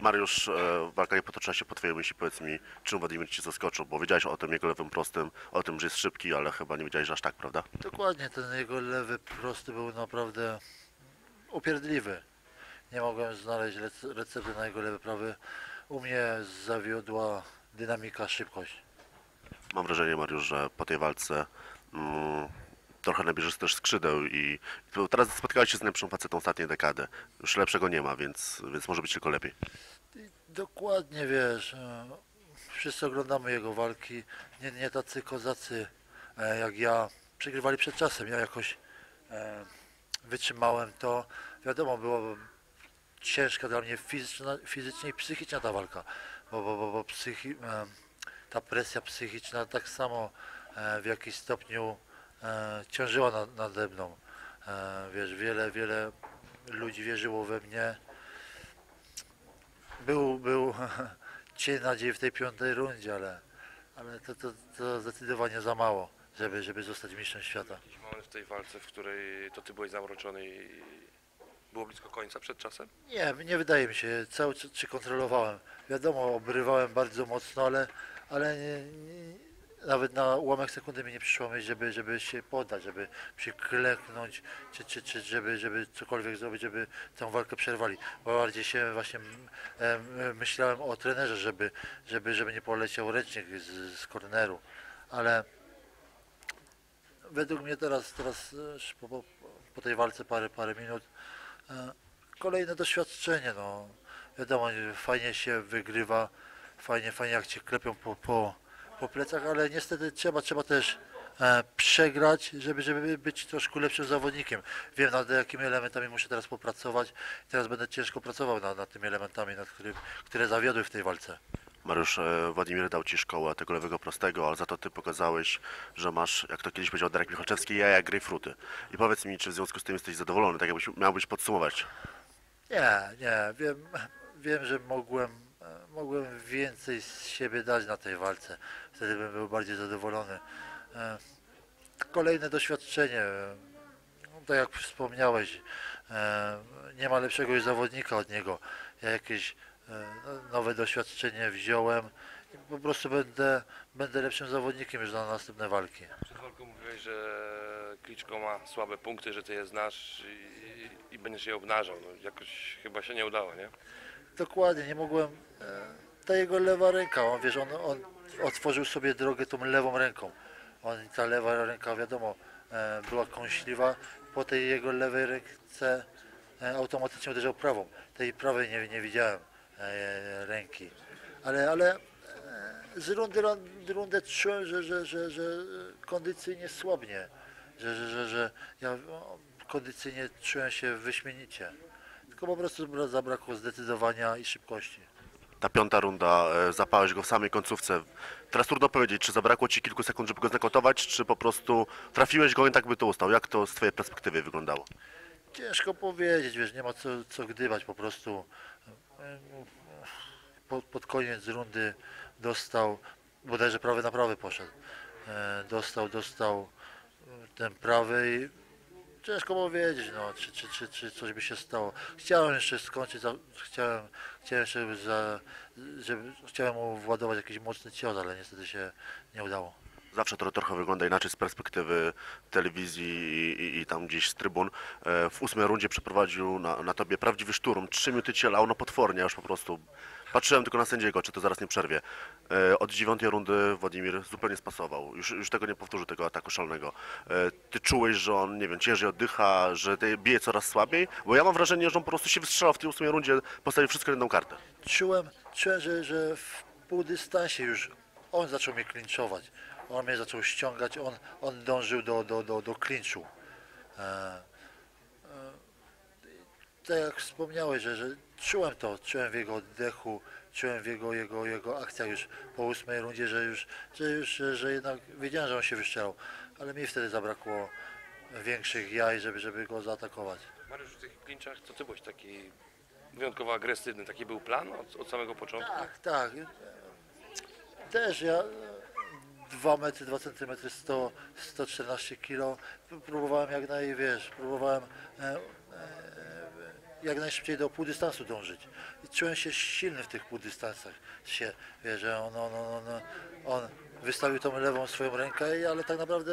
Mariusz, e, walka nie potoczyła się po twojej myśli. Powiedz mi, czym Władimir ci zaskoczył? Bo wiedziałeś o tym jego lewym prostym, o tym, że jest szybki, ale chyba nie wiedziałeś, że aż tak, prawda? Dokładnie, ten jego lewy prosty był naprawdę upierdliwy. Nie mogłem znaleźć rec- recepty na jego lewy prawy. U mnie zawiodła dynamika, szybkość. Mam wrażenie, Mariusz, że po tej walce mm, trochę nabierzesz też skrzydeł i i teraz spotkałeś się z najlepszą facetą ostatniej dekady. Już lepszego nie ma, więc, więc może być tylko lepiej. Dokładnie wiesz, e, wszyscy oglądamy jego walki, nie, nie tacy kozacy e, jak ja, przegrywali przed czasem, ja jakoś e, wytrzymałem to, wiadomo, było ciężka dla mnie fizyczna, fizycznie i psychiczna ta walka, bo, bo, bo, bo psychi, ta presja psychiczna tak samo w jakimś stopniu e, ciążyła na, nade mną, e, wiesz, wiele, wiele ludzi wierzyło we mnie, był, był cień nadziei w tej piątej rundzie, ale, ale to, to, to zdecydowanie za mało, żeby, żeby zostać mistrzem świata. Jakiś moment w tej walce, w której to ty byłeś zamroczony i było blisko końca przed czasem? Nie, nie wydaje mi się, cały czas kontrolowałem. Wiadomo, obrywałem bardzo mocno, ale, ale nie, nie, nawet na ułamek sekundy mi nie przyszło myśl, żeby, żeby się poddać, żeby przykleknąć, czy, czy, czy żeby, żeby cokolwiek zrobić, żeby tę walkę przerwali. Bo bardziej się właśnie em, myślałem o trenerze, żeby, żeby, żeby nie poleciał ręcznik z, z korneru, ale według mnie teraz, teraz po, po, tej walce parę, parę minut e, kolejne doświadczenie, no wiadomo, nie, fajnie się wygrywa, fajnie, fajnie jak cię klepią po, po, po plecach, ale niestety trzeba, trzeba też e, przegrać, żeby, żeby być troszkę lepszym zawodnikiem. Wiem nad jakimi elementami muszę teraz popracować teraz będę ciężko pracował nad, nad tymi elementami, nad którym, które zawiodły w tej walce. Mariusz, e, Władimir dał ci szkołę tego lewego prostego, ale za to ty pokazałeś, że masz, jak to kiedyś powiedział Darek Michalczewski, jaja grejpfruty. I powiedz mi, czy w związku z tym jesteś zadowolony, tak jakbyś miałbyś podsumować. Nie, nie, wiem, wiem, że mogłem, mogłem więcej z siebie dać na tej walce. Wtedy bym był bardziej zadowolony. E, Kolejne doświadczenie, e, no, tak jak wspomniałeś, e, nie ma lepszego już zawodnika od niego. Ja jakieś e, no, nowe doświadczenie wziąłem i po prostu będę, będę lepszym zawodnikiem już na następne walki. Przed walką mówiłeś, że Kliczko ma słabe punkty, że ty je znasz i, i będziesz je obnażał. No, jakoś chyba się nie udało, nie? Dokładnie, nie mogłem. e, Ta jego lewa ręka, on wiesz, on, on otworzył sobie drogę tą lewą ręką. On, ta lewa ręka, wiadomo, e, była kąśliwa. Po tej jego lewej ręce e, automatycznie uderzał prawą. Tej prawej nie, nie widziałem ręki. Ale, ale z rundy na rundę czułem, że, że, że, że kondycyjnie słabnie. Że, że, że, że ja kondycyjnie czułem się wyśmienicie. Tylko po prostu bra- zabrakło zdecydowania i szybkości. Ta piąta runda, e, zapałeś go w samej końcówce. Teraz trudno powiedzieć, czy zabrakło ci kilku sekund, żeby go znokautować, czy po prostu trafiłeś go i tak by to ustał. Jak to z twojej perspektywy wyglądało? Ciężko powiedzieć, wiesz, nie ma co, co gdybać, po prostu e, pod, pod koniec rundy dostał, bodajże prawy na prawy poszedł, e, dostał, dostał ten prawy ciężko powiedzieć, no, czy, czy, czy, czy coś by się stało. Chciałem jeszcze skończyć, za, chciałem, chciałem za, żeby, chciałem mu władować jakiś mocny cios, ale niestety się nie udało. Zawsze to trochę wygląda inaczej z perspektywy telewizji i, i, i tam gdzieś z trybun. E, W ósmej rundzie przeprowadził na, na tobie prawdziwy szturm. Trzy minuty cię lał, no potwornie, aż po prostu patrzyłem tylko na sędziego, czy to zaraz nie przerwie. E, Od dziewiątej rundy Władimir zupełnie spasował. Już, już tego nie powtórzył, tego ataku szalnego. E, Ty czułeś, że on, nie wiem, ciężej oddycha, że bije coraz słabiej? Bo ja mam wrażenie, że on po prostu się wystrzelał w tej ósmej rundzie, postawił wszystko na jedną kartę. czułem, czułem że, że w półdystansie już on zaczął mnie klinczować. On mnie zaczął ściągać, on, on dążył do, do, do, do klinczu. E, e, tak jak wspomniałeś, że, że czułem to, czułem w jego oddechu, czułem w jego, jego, jego akcjach już po ósmej rundzie, że już, że już, że, jednak wiedziałem, że on się wyszczelał, ale mi wtedy zabrakło większych jaj, żeby, żeby go zaatakować. Mariusz, w tych klinczach to ty byłeś taki wyjątkowo agresywny. Taki był plan od, od samego początku? Tak, tak. Też ja 2 metry, 2 centymetry, 100, 114 kilo. Próbowałem jak naj, wiesz, próbowałem e, e, jak najszybciej do półdystansu dążyć. I czułem się silny w tych półdystansach. Się, wie, że on, on, on, on, on wystawił tą lewą swoją rękę, ale tak naprawdę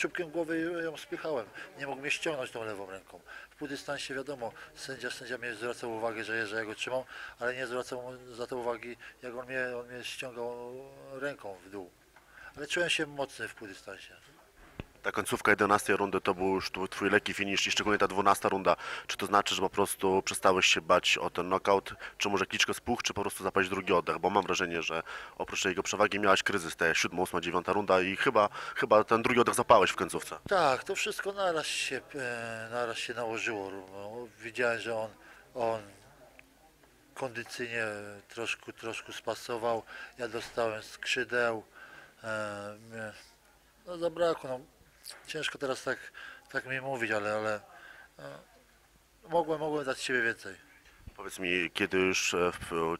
czubkiem głowy ją spychałem. Nie mógł mnie ściągnąć tą lewą ręką. W półdystansie wiadomo, sędzia, sędzia mnie zwracał uwagę, że, że ja go trzymam, ale nie zwracał za to uwagi, jak on mnie, on mnie ściągał ręką w dół. Ale czułem się mocny w półdystansie. Ta końcówka 11 rundy to był już twój lekki finish i szczególnie ta 12 runda. Czy to znaczy, że po prostu przestałeś się bać o ten knockout, czy może Kliczko spuch, czy po prostu zapaść drugi oddech? Bo mam wrażenie, że oprócz jego przewagi miałeś kryzys, te 7, 8, 9 runda i chyba, chyba ten drugi oddech zapałeś w końcówce. Tak, to wszystko naraz się, e, naraz się nałożyło. No, widziałem, że on, on kondycyjnie troszkę, troszkę spasował. Ja dostałem skrzydeł. E, no zabrakło. No, ciężko teraz tak, tak mi mówić, ale, ale e, mogłem, mogłem dać siebie więcej. Powiedz mi, kiedy już e,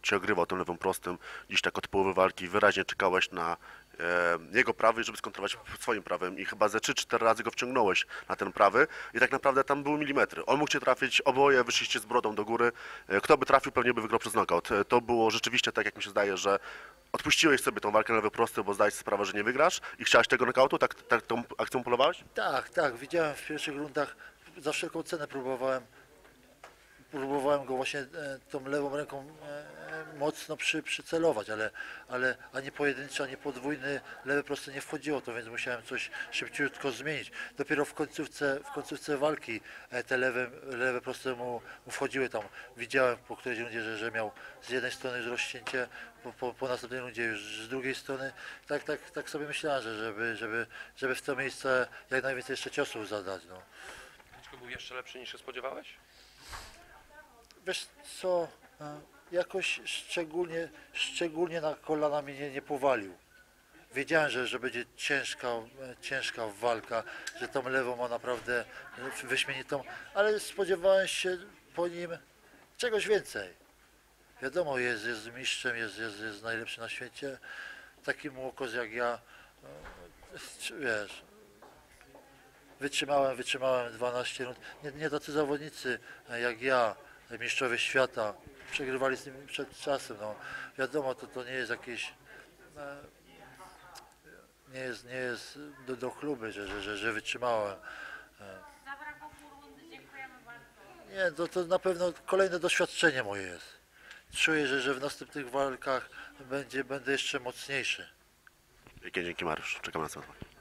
cię ogrywał tym lewym prostym, dziś tak od połowy walki, wyraźnie czekałeś na e, jego prawy, żeby skontrować swoim prawem i chyba ze 3-4 razy go wciągnąłeś na ten prawy i tak naprawdę tam były milimetry. On mógł cię trafić, oboje wyszliście z brodą do góry. E, kto by trafił, pewnie by wygrał przez knockout. To było rzeczywiście tak, jak mi się zdaje, że odpuściłeś sobie tą walkę na lewy prosty, bo zdałeś sprawę, że nie wygrasz i chciałeś tego knockoutu, tak, tak tą akcją polowałeś? Tak, tak, widziałem w pierwszych rundach, za wszelką cenę próbowałem, próbowałem go właśnie e, tą lewą ręką e, mocno przy, przycelować, ale, ale ani pojedynczy, ani podwójny lewy prosty nie wchodziło, to więc musiałem coś szybciutko zmienić. Dopiero w końcówce, w końcówce walki e, te lewe, lewe proste mu, mu wchodziły tam. Widziałem po którejś rundzie, że, że miał z jednej strony już rozcięcie, po, po, po następnej rundzie już z drugiej strony. Tak, tak, tak sobie myślałem, że żeby, żeby, żeby w to miejsce jak najwięcej jeszcze ciosów zadać. No. Był jeszcze lepszy niż się spodziewałeś? Wiesz co, e, jakoś szczególnie, szczególnie na kolana mnie nie powalił. Wiedziałem, że, że będzie ciężka, e, ciężka walka, że tą lewą ma naprawdę e, wyśmienitą, ale spodziewałem się po nim czegoś więcej. Wiadomo, jest, jest mistrzem, jest, jest, jest najlepszy na świecie. Taki młokos jak ja, wiesz, wytrzymałem, wytrzymałem 12 rund. Nie, nie tacy zawodnicy jak ja, mistrzowie świata, przegrywali z nim przed czasem. No. Wiadomo, to, to nie jest jakieś e, nie jest, nie jest do, do chluby, że, że, że, że wytrzymałem. Bardzo. Nie, to, to na pewno kolejne doświadczenie moje jest. Czuję, że, że w następnych walkach będzie, będę jeszcze mocniejszy. Wielkie dzięki Mariusz, czekam na spotkanie.